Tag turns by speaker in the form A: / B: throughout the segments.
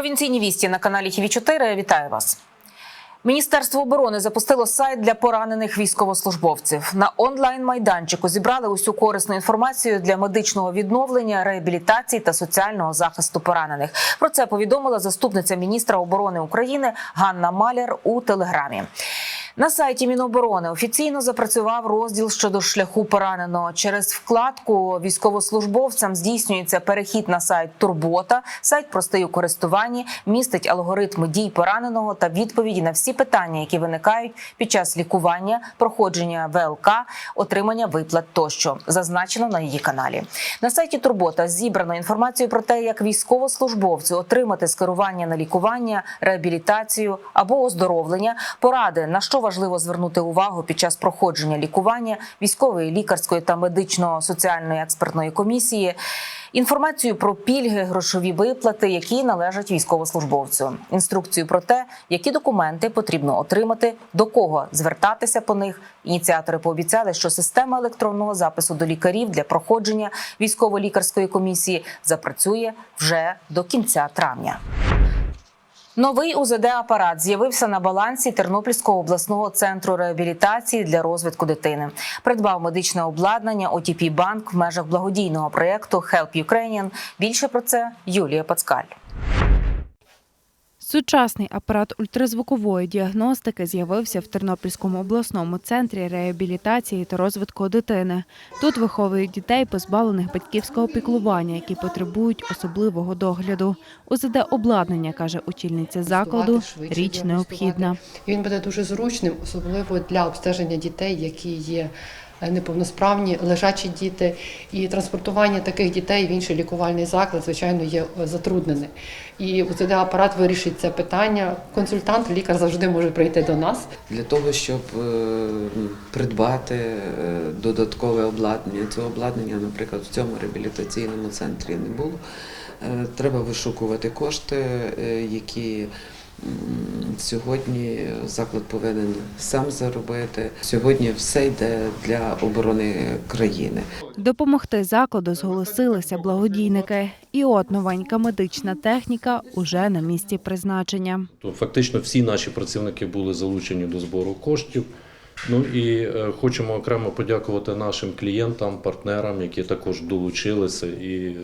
A: Провінційні вісті на каналі ТВ 4 Вітаю вас. Міністерство оборони запустило сайт для поранених військовослужбовців. На онлайн майданчику зібрали усю корисну інформацію для медичного відновлення, реабілітації та соціального захисту поранених. Про це повідомила заступниця міністра оборони України Ганна Маляр у телеграмі. На сайті Міноборони офіційно запрацював розділ щодо шляху пораненого. Через вкладку військовослужбовцям здійснюється перехід на сайт Турбота. Сайт простий у користуванні, містить алгоритми дій пораненого та відповіді на всі питання, які виникають під час лікування, проходження ВЛК, отримання виплат тощо. Зазначено на її каналі. На сайті Турбота зібрано інформацію про те, як військовослужбовцю отримати скерування на лікування, реабілітацію або оздоровлення, поради на що важливо звернути увагу під час проходження лікування військової, лікарської та медично-соціальної експертної комісії. Інформацію про пільги, грошові виплати, які належать військовослужбовцю, інструкцію про те, які документи потрібно отримати, до кого звертатися по них. Ініціатори пообіцяли, що система електронного запису до лікарів для проходження військово-лікарської комісії запрацює вже до кінця травня. Новий УЗД-апарат з'явився на балансі Тернопільського обласного центру реабілітації для розвитку дитини. Придбав медичне обладнання ОТП Банк в межах благодійного проєкту Help Ukrainian. Більше про це Юлія Пацкаль.
B: Сучасний апарат ультразвукової діагностики з'явився в Тернопільському обласному центрі реабілітації та розвитку дитини. Тут виховують дітей, позбавлених батьківського піклування, які потребують особливого догляду. УЗД обладнання каже очільниця закладу. Річ необхідна.
C: Він буде дуже зручним, особливо для обстеження дітей, які є неповносправні, лежачі діти. І транспортування таких дітей в інший лікувальний заклад, звичайно, є е, затруднене. І УЗД апарат вирішить це питання. Консультант, лікар завжди може прийти до нас.
D: Для того, щоб е, придбати е, додаткове обладнання, цього обладнання, наприклад, в цьому реабілітаційному центрі не було. Е, Треба вишукувати кошти, е, які сьогодні заклад повинен сам заробити. Сьогодні все йде для оборони країни.
B: Допомогти закладу зголосилися благодійники. І от новенька медична техніка уже на місці призначення.
E: То фактично всі наші працівники були залучені до збору коштів. Ну і е, хочемо окремо подякувати нашим клієнтам, партнерам, які також долучилися і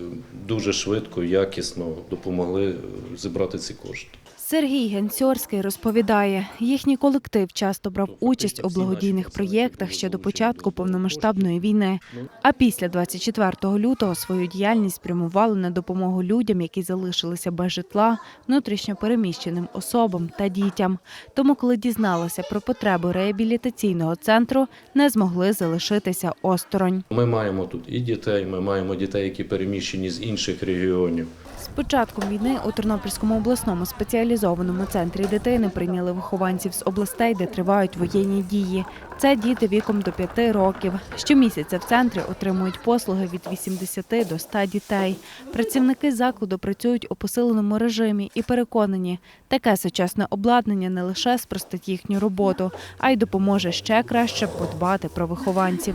E: дуже швидко, якісно допомогли е, зібрати ці кошти.
B: Сергій Генцьорський розповідає, їхній колектив часто брав участь у благодійних проєктах ще до початку повномасштабної війни. А після 24 лютого свою діяльність спрямували на допомогу людям, які залишилися без житла, внутрішньо переміщеним особам та дітям. Тому, коли дізналися про потребу реабілітаційного центру, не змогли залишитися осторонь.
E: Ми маємо тут і дітей, ми маємо дітей, які переміщені з інших регіонів.
B: З початком війни у Тернопільському обласному спеціалізованому центрі дитини прийняли вихованців з областей, де тривають воєнні дії. Це діти віком до 5 років. Щомісяця в центрі отримують послуги від 80 до 100 дітей. Працівники закладу працюють у посиленому режимі і переконані, таке сучасне обладнання не лише спростить їхню роботу, а й допоможе ще краще подбати про вихованців.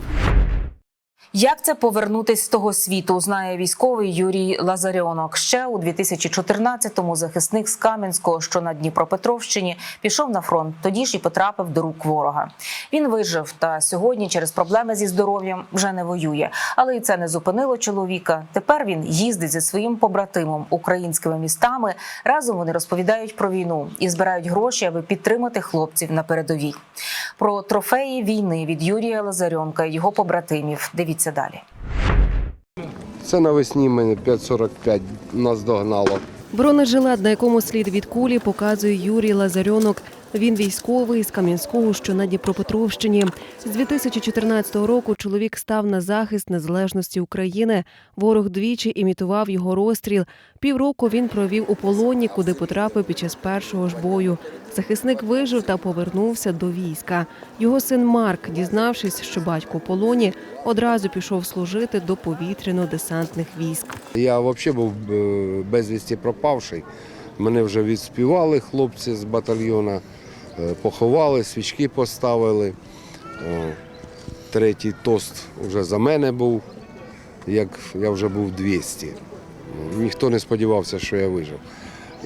A: Як це повернутись з того світу, знає військовий Юрій Лазарьонок. Ще у 2014-му захисник з Кам'янського, що на Дніпропетровщині, пішов на фронт. Тоді ж і потрапив до рук ворога. Він вижив та сьогодні через проблеми зі здоров'ям вже не воює. Але і це не зупинило чоловіка. Тепер він їздить зі своїм побратимом українськими містами. Разом вони розповідають про війну і збирають гроші, аби підтримати хлопців на передовій. Про трофеї війни від Юрія Лазарьонка і його побратимів. Дивіться далі.
F: Це навесні мене 5.45 нас догнало.
G: Бронежилет, на якому слід від кулі, показує Юрій Лазарьонок. Він військовий з Кам'янського, що на Дніпропетровщині. З 2014 року чоловік став на захист незалежності України. Ворог двічі імітував його розстріл. Півроку він провів у полоні, куди потрапив під час першого ж бою. Захисник вижив та повернувся до війська. Його син Марк, дізнавшись, що батько у полоні, одразу пішов служити до повітряно-десантних військ.
F: Я взагалі був е, безвісті пропавший. Мене вже відспівали хлопці з батальйону, е, поховали, свічки поставили. Третій тост вже за мене був, як я вже був 200. Ніхто не сподівався, що я вижив.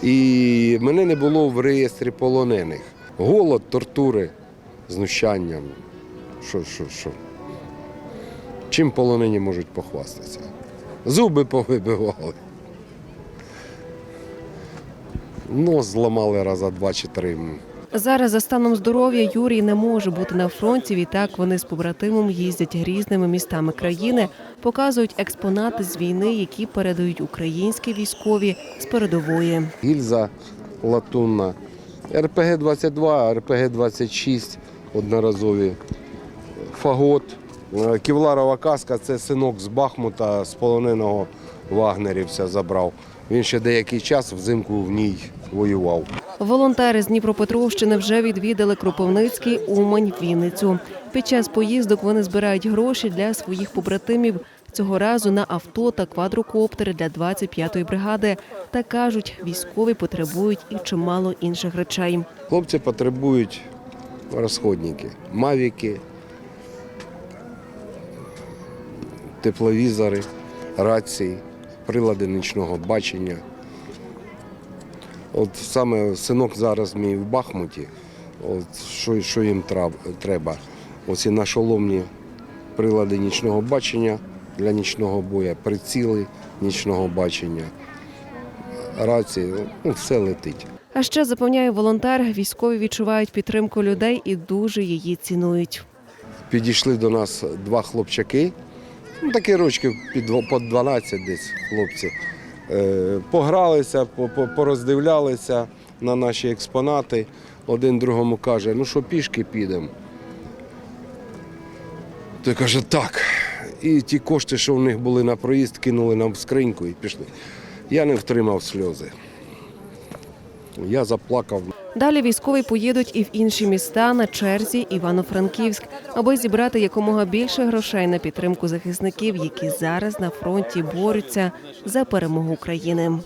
F: І мене не було в реєстрі полонених. Голод, тортури, знущання. Що, що, що? Чим полонені можуть похвастатися? Зуби повибивали. Нос зламали раза два чи три.
G: Зараз за станом здоров'я Юрій не може бути на фронті. Відтак вони з побратимом їздять різними містами країни, показують експонати з війни, які передають українські військові з передової.
F: гільза латунна, РПГ-22, РПГ-26 одноразові, фагот, е, кевларова каска це синок з Бахмута, з полоненого вагнерівця забрав. Він ще деякий час взимку в ній воював.
G: Волонтери з Дніпропетровщини вже відвідали Кропивницький, Умань, Вінницю. Під час поїздок вони збирають гроші для своїх побратимів. Цього разу на авто та квадрокоптери для 25-ї бригади. Та кажуть, військові потребують і чимало інших речей.
F: Хлопці потребують розходники, мавіки, тепловізори, рації, прилади нічного бачення. От саме синок зараз мій в Бахмуті, от що, що їм треба. Оці нашоломні прилади нічного бачення для нічного бою, приціли нічного бачення, рації, ну, все летить.
G: А ще запевняє волонтер, військові відчувають підтримку людей і дуже її цінують.
F: Підійшли до нас два хлопчаки, ну, такі рочки під по 12 десь хлопці. Е, Погралися, по- по- пороздивлялися на наші експонати. Один другому каже, ну що пішки підемо. Той каже, так. І ті кошти, що в них були на проїзд, кинули нам в скриньку і пішли. Я не втримав сльози. Я заплакав.
G: Далі військові поїдуть і в інші міста на черзі Івано-Франківськ, аби зібрати якомога більше грошей на підтримку захисників, які зараз на фронті борються за перемогу України.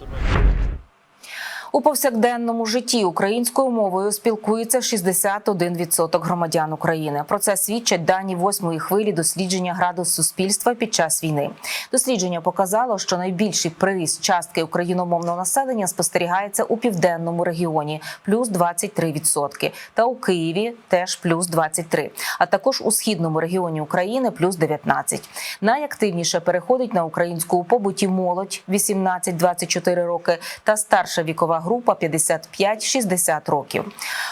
A: У повсякденному житті українською мовою спілкується 61% громадян України. Про це свідчать дані восьмої хвилі дослідження градус суспільства під час війни. Дослідження показало, що найбільший приріст частки україномовного населення спостерігається у південному регіоні плюс 23%, та у Києві теж плюс 23%, а також у східному регіоні України плюс 19%. Найактивніше переходить на українську у побуті молодь 18-24 роки та старша вікова група 55-60 років.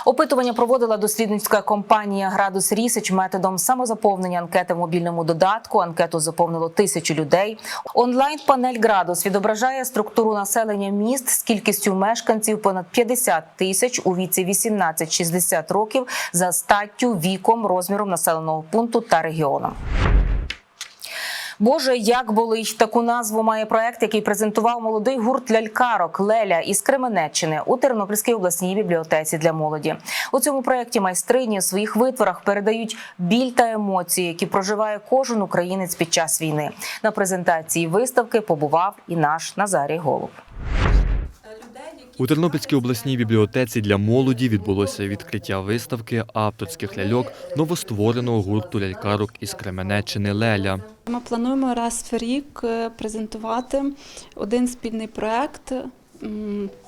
A: Опитування проводила дослідницька компанія Градус Рісич методом самозаповнення анкети в мобільному додатку. Анкету заповнило тисячу людей. Онлайн панель Градус відображає структуру населення міст з кількістю мешканців понад 50 тисяч у віці 18-60 років за статтю, віком, розміром населеного пункту та регіоном. Боже, як болить таку назву має проект, який презентував молодий гурт лялькарок Леля із Кременеччини у Тернопільській обласній бібліотеці для молоді. У цьому проєкті майстрині у своїх витворах передають біль та емоції, які проживає кожен українець під час війни. На презентації виставки побував і наш Назарій Голуб.
H: У Тернопільській обласній бібліотеці для молоді відбулося відкриття виставки авторських ляльок новоствореного гурту лялькарок із Кременеччини Леля.
I: Ми плануємо раз в рік е, презентувати один спільний проект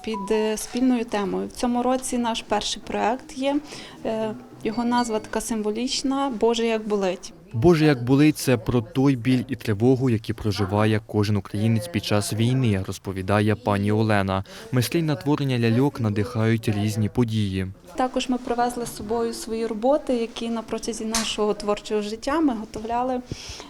I: під е, спільною темою. В цьому році наш перший проект є. е, Його назва така символічна Боже, як болить.
H: Боже, як болить це про той біль і тривогу, які проживає кожен українець під час війни, розповідає пані Олена. Мислі творення ляльок надихають різні події.
I: Також ми привезли з собою свої роботи, які на протязі нашого творчого життя ми готовляли.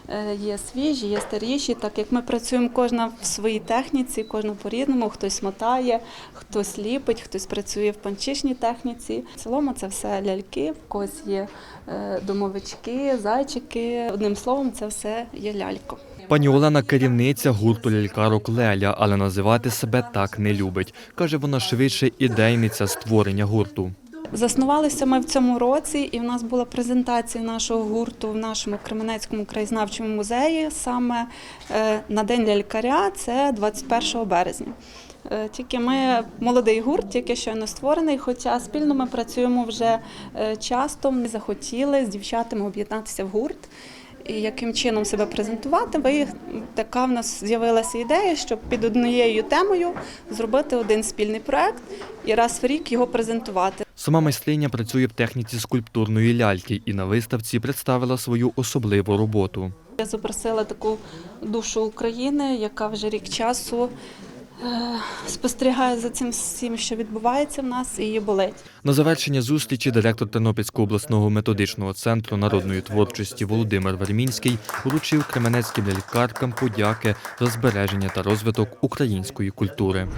I: Е, Є свіжі, є старіші. Так як ми працюємо кожна в своїй техніці, кожна по-різному, хтось мотає, хтось ліпить, хтось працює в панчишній техніці. В цілому це все ляльки, в когось є е, домовички, зайчики. Одним словом, це все є лялько.
H: Пані Олена керівниця гурту лялькарок Леля, але називати себе так не любить. Каже, вона швидше ідейниця створення гурту.
I: Заснувалися ми в цьому році, і в нас була презентація нашого гурту в нашому Кременецькому краєзнавчому музеї саме е, на День лялькаря, це 21 березня. Е, Тільки ми молодий гурт, тільки щойно створений, хоча спільно ми працюємо вже е, часто. Ми захотіли з дівчатами об'єднатися в гурт і яким чином себе презентувати. Ви така в нас з'явилася ідея, щоб під однією темою зробити один спільний проект і раз в рік його презентувати.
H: Сама майстриня працює в техніці скульптурної ляльки і на виставці представила свою особливу роботу.
I: Я запросила таку душу України, яка вже рік часу е, спостерігає за цим всім, що відбувається в нас, і її болить.
H: На завершення зустрічі директор Тернопільського обласного методичного центру народної творчості Володимир Вермінський вручив кременецьким лікаркам подяки за збереження та розвиток української культури.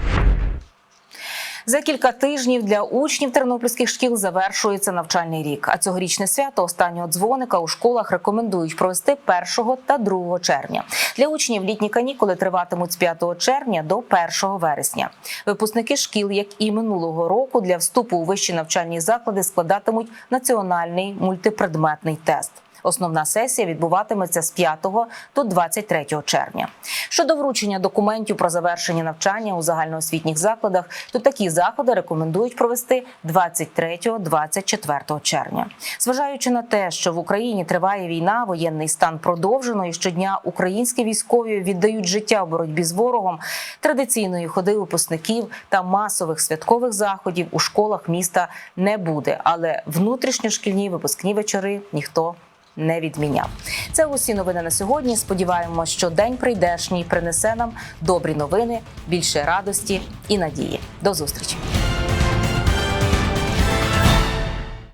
A: За кілька тижнів для учнів тернопільських шкіл завершується навчальний рік. А цьогорічне свято останнього дзвоника у школах рекомендують провести 1 та 2 червня. Для учнів літні канікули триватимуть з 5 червня до 1 вересня. Випускники шкіл, як і минулого року, для вступу у вищі навчальні заклади складатимуть національний мультипредметний тест. Основна сесія відбуватиметься з 5 до 23 червня. Щодо вручення документів про завершення навчання у загальноосвітніх закладах, то такі заходи рекомендують провести 23-24 червня. Зважаючи на те, що в Україні триває війна, воєнний стан продовжено і щодня українські військові віддають життя в боротьбі з ворогом, традиційної ходи випускників та масових святкових заходів у школах міста не буде. Але внутрішньошкільні випускні вечори ніхто не відміняв. Це усі новини на сьогодні. Сподіваємось, що день прийдешній принесе нам добрі новини, більше радості і надії. До зустрічі.